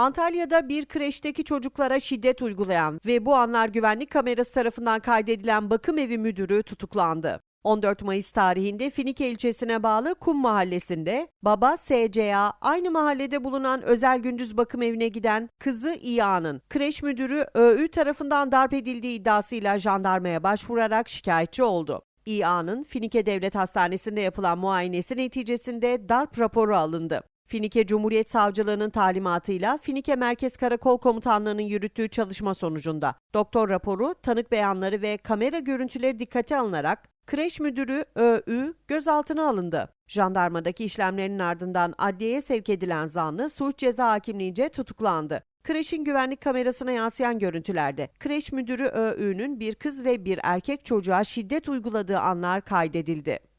Antalya'da bir kreşteki çocuklara şiddet uygulayan ve bu anlar güvenlik kamerası tarafından kaydedilen bakım evi müdürü tutuklandı. 14 Mayıs tarihinde Finike ilçesine bağlı Kum mahallesinde baba SCA aynı mahallede bulunan özel gündüz bakım evine giden kızı İA'nın kreş müdürü ÖÜ tarafından darp edildiği iddiasıyla jandarmaya başvurarak şikayetçi oldu. İA'nın Finike Devlet Hastanesi'nde yapılan muayenesi neticesinde darp raporu alındı. Finike Cumhuriyet Savcılığı'nın talimatıyla Finike Merkez Karakol Komutanlığı'nın yürüttüğü çalışma sonucunda doktor raporu, tanık beyanları ve kamera görüntüleri dikkate alınarak kreş müdürü ÖÜ gözaltına alındı. Jandarmadaki işlemlerinin ardından adliyeye sevk edilen zanlı suç ceza hakimliğince tutuklandı. Kreşin güvenlik kamerasına yansıyan görüntülerde kreş müdürü ÖÜ'nün bir kız ve bir erkek çocuğa şiddet uyguladığı anlar kaydedildi.